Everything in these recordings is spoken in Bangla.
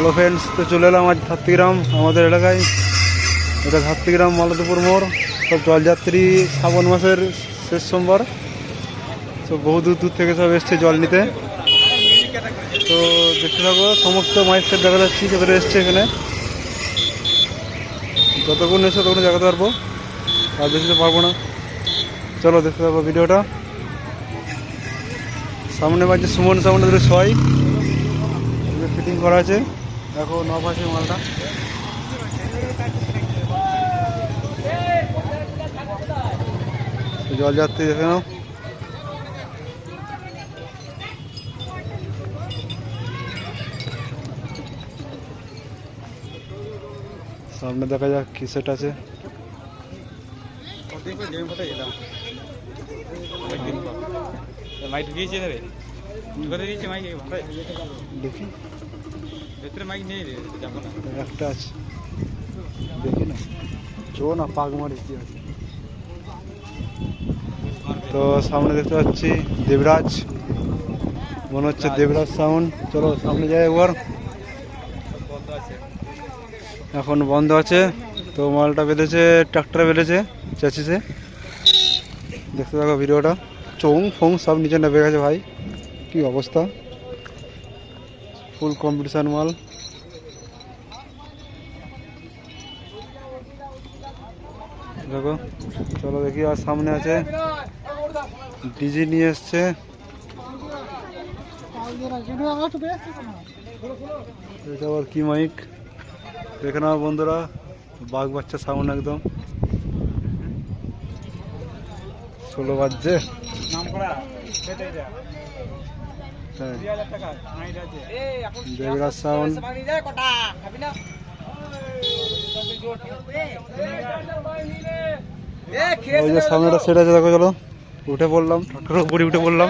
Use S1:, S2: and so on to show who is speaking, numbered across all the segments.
S1: হ্যালো ফ্রেন্ডস, তো চলে এলাম আজ ধাত্রিগ্রাম, আমাদের এলাকায়। এটা ধাত্রিগ্রাম মালতীপুর মোড়। সব জলযাত্রী শ্রাবণ মাসের শেষ সোমবার। তো বহু দূর দূর থেকে সব এসছে জল নিতে। তো দেখতে থাকো, সমস্ত মাইক সেট দেখা যাচ্ছে যাদের এসছে এখানে। যতক্ষণ এসে ততক্ষণ দেখাতে পারব, আর বেশি তো পারব না। চলো দেখতে থাকো ভিডিওটা। সামনে বাজছে সুমন, সামনে ধরে ছয় ফিটিং করা আছে। দেখো নব আছে মালটা জল যাত্রী দেখে নাও। সামনে দেখা যাক কি সেট আছে।
S2: মাইক দিয়েছে রে কোথায় দিয়েছে মাইক।
S1: দেখি
S2: ভেতরে মাইক নেই রে যাব না
S1: একটা আছে। দেখি না। চো না পাক মারি কি আছে। তো সামনে দেখতে পাচ্ছি দেবরাজ। মনে হচ্ছে দেবরাজ। সাউন্ড চলো সামনে যাই একবার। এখন বন্ধ আছে। তো মালটা বেঁধেছে ট্রাক্টরে বেঁধেছে চাচিসে। দেখতে থাকো ভিডিওটা চোং ফোং সব নিচে নেমে গেছে ভাই। কি অবস্থা? ফুল কম্পিটিশান মাল। দেখো, চলো দেখি, আর সামনে আছে ডিজি নিয়ে এসছে। এটা আবার কি মাইক? দেখে নাও বন্ধুরা, বাঘ বাচ্চা সাউন্ড একদম। ষোলো বাজছে। দেবরাজ সাউন্ড ওই যে সামনেটা সেট আছে দেখো চলো উঠে পড়লাম ঠাকুরের উপরে উঠে পড়লাম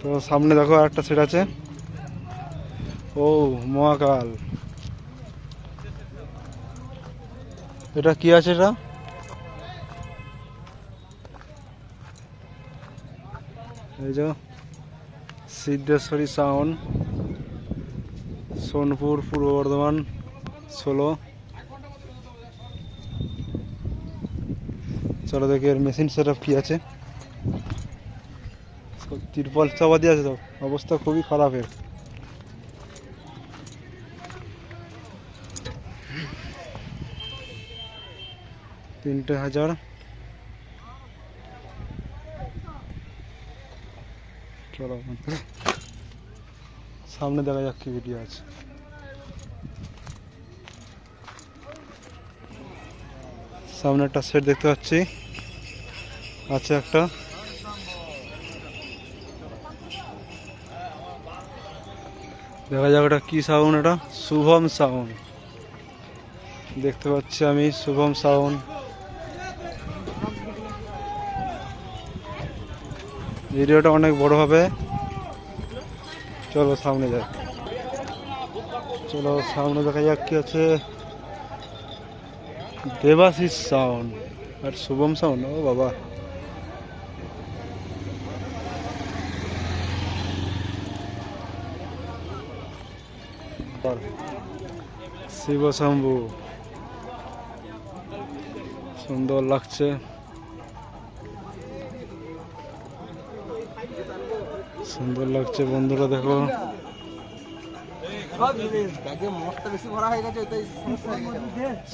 S1: তো সামনে দেখো একটা সেট আছে ও মহাকাল এটা কি আছে এটা এই যে সিদ্ধেশ্বরী সাউন্ড, সোনপুর পূর্ব বর্ধমান, ষোলো। চলো দেখি এর মেশিন সেট কি আছে। তিরপল দিয়ে আছে তো অবস্থা খুবই খারাপ এর। তিনটে হাজার। চলো সামনে দেখা যাক কি ভিডিও আছে। সামনে একটা সেট দেখতে পাচ্ছি। আছে একটা। দেখা যাক এটা কি সাউন্ড এটা শুভম সাউন্ড দেখতে পাচ্ছি আমি শুভম সাউন্ড ভিডিওটা অনেক বড় হবে। চলো সামনে যাই। চলো সামনে দেখা যাক কি আছে। দেবাশিস সাউন্ড আর শুভম সাউন্ড ও বাবা। শিবশম্ভু। সুন্দর লাগছে। সুন্দর লাগছে বন্ধুরা, দেখো।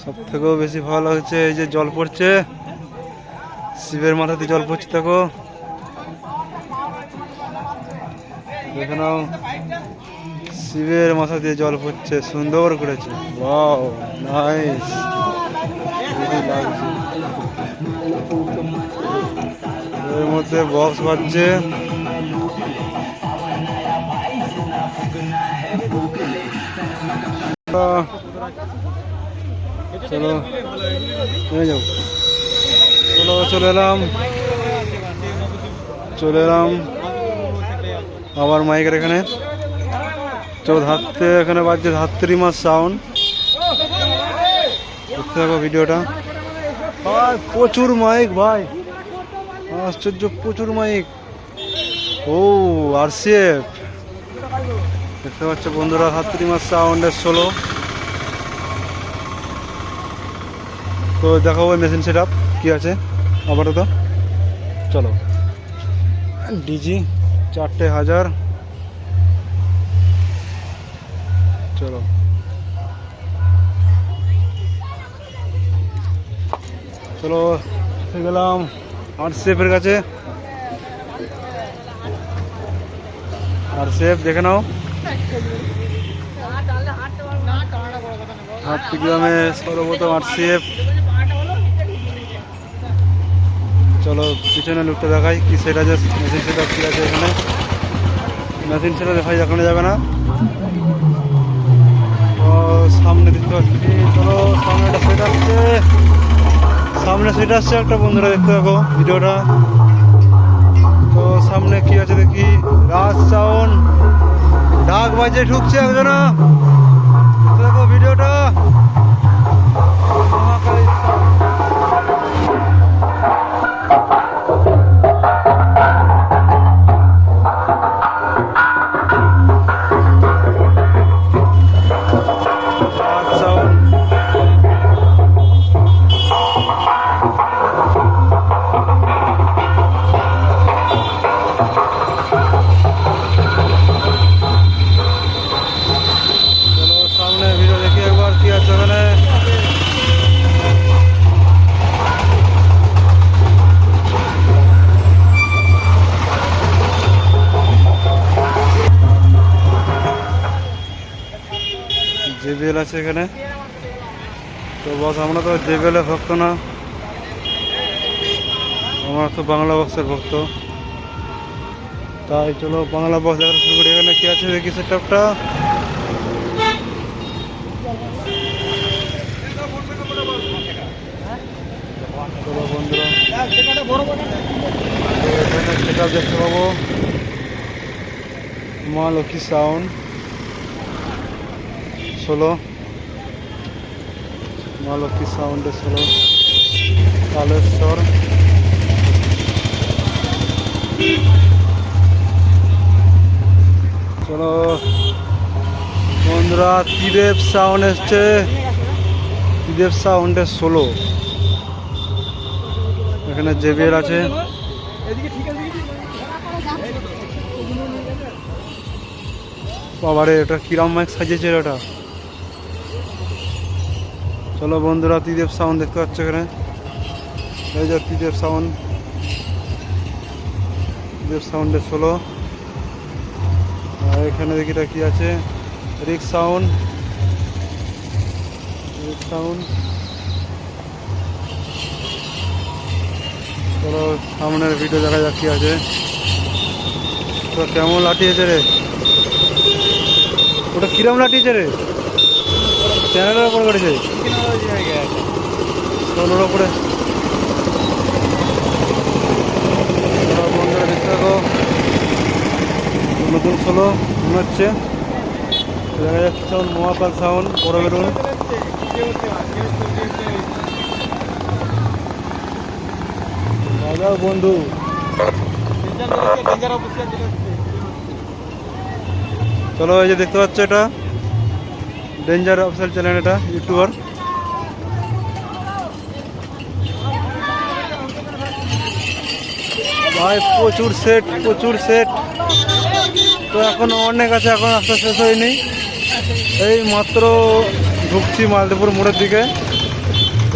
S1: সব থেকেও বেশি ভালো লাগছে, এই যে জল পড়ছে। শিবের মাথাতে জল পড়ছে, দেখো। দেখে নাও, শিবের মাথা দিয়ে জল পড়ছে, সুন্দর করেছে। নাইস। এর মধ্যে বক্স বাজছে। চলো যাও। চলো, চলে এলাম। চলে এলাম আবার মাইকের এখানে। চলো ধাত্রে এখানে বাজছে ধাত্রী মাস সাউন্ড দেখতে থাকো ভিডিওটা। ভাই প্রচুর মাইক ভাই। আশ্চর্য, প্রচুর মাইক ও আর দেখতে পাচ্ছ বন্ধুরা, হাতুড়ি মাছ সাউন্ডের ষোলো তো দেখাবো মেশিন সেট আপ কী আছে? আপাতত। চলো। ডিজি চারটে হাজার। চলো। চলো গেলাম আর সেফের কাছে। আর সেফ দেখে নাও। হাট গ্রামে সর্বপ্রথম আর সেফ চলো পিছনে লুকটা দেখাই, কি সেট আছে মেশিন সেট কি আছে এখানে। মেশিন সেটা দেখাই এখানে যাবে না। সামনে দেখতে পাচ্ছি। চলো, সামনে একটা সেট আসছে। সামনে সেট আসছে একটা, বন্ধুরা দেখতে থাকো ভিডিওটা। তো সামনে কি আছে দেখি? রাজ সাউন্ড ডাক বাজে ঢুকছে একজনা আছে এখানে। তো বস আমরা তো যে জেবিএলের ভক্ত না, আমরা তো বাংলা বক্সের ভক্ত। তাই চলো, বাংলা বক্স দেখা শুরু করি। এখানে কি আছে দেখি সেটআপটা চলো দেখতে পাবো। মা লক্ষ্মী সাউন্ড ষোলো। মা লক্ষ্মী সাউন্ডে ষোলো। কালেশ্বর। চলো। বন্ধুরা, ত্রিদেব সাউন্ড এসছে। ত্রিদেব সাউন্ডের ষোলো। এখানে জেবিএল আছে। বাবারে, এটা কিরাম মাইক সাজিয়েছে ওটা? চলো বন্ধুরা, ত্রিদেব সাউন্ড দেখতে পাচ্ছ এখানে। এই যে ত্রিদেব সাউন্ড ত্রিদেব সাউন্ডের ষোলো আর এখানে দেখি এটা কি আছে? রিক সাউন্ড রিক সাউন্ড চলো, সামনের ভিডিও দেখা যাক কি আছে। তো কেমন লাঠিয়েছে রে? ওটা কিরম লাঠিয়েছে রে? চ্যানেলের ওপর করেছে ষোলোর ওপরে চলো বন্ধুরা দেখতে থাকো। নতুন ষোলো মনে হচ্ছে। দেখা যাচ্ছে সাউন্ড মহাকাল সাউন্ড বড় বেরুন বাজাও বন্ধু। চলো এই যে দেখতে পাচ্ছ এটা। ডেঞ্জার অফিসিয়াল চ্যানেল এটা ইউটিউবার ভাই, প্রচুর সেট প্রচুর সেট তো এখনও অনেক আছে, এখন আস্তে শেষ হয়নি। এই মাত্র ঢুকছি মালদেপুর মোড়ের দিকে,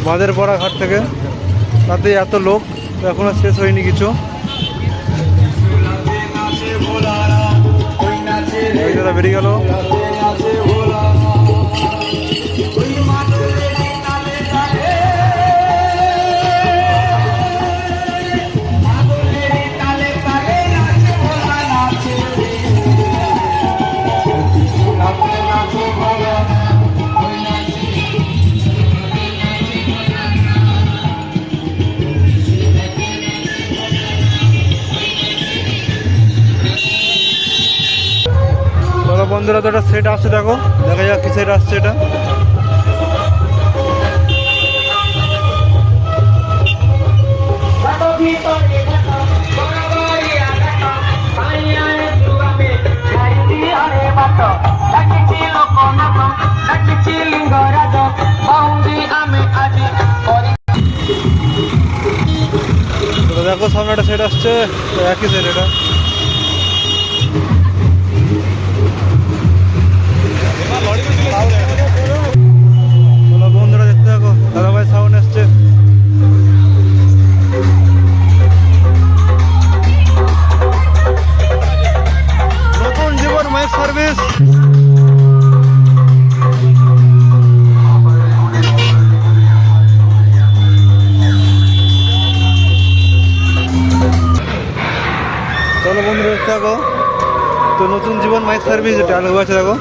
S1: বাঁধের পাড়া ঘাট থেকে। তাতে এত লোক তো এখনও শেষ হয়নি কিছু। বেরিয়ে গেল। বন্ধুরা তো একটা সেট আসছে, দেখো। দেখা যাক কি সেট আসছে এটা। দেখো সামনে একটা সেট আসছে একই সেট এটা। নতুন জীবন মাইক সার্ভিস যেটা আলু আছে দেখো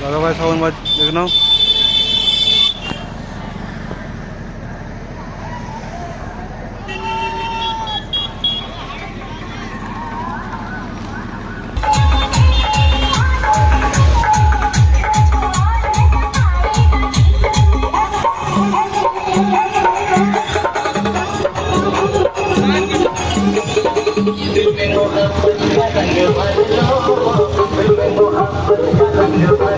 S3: दादा भाई सावन बात
S1: देखना Remember how to cut and you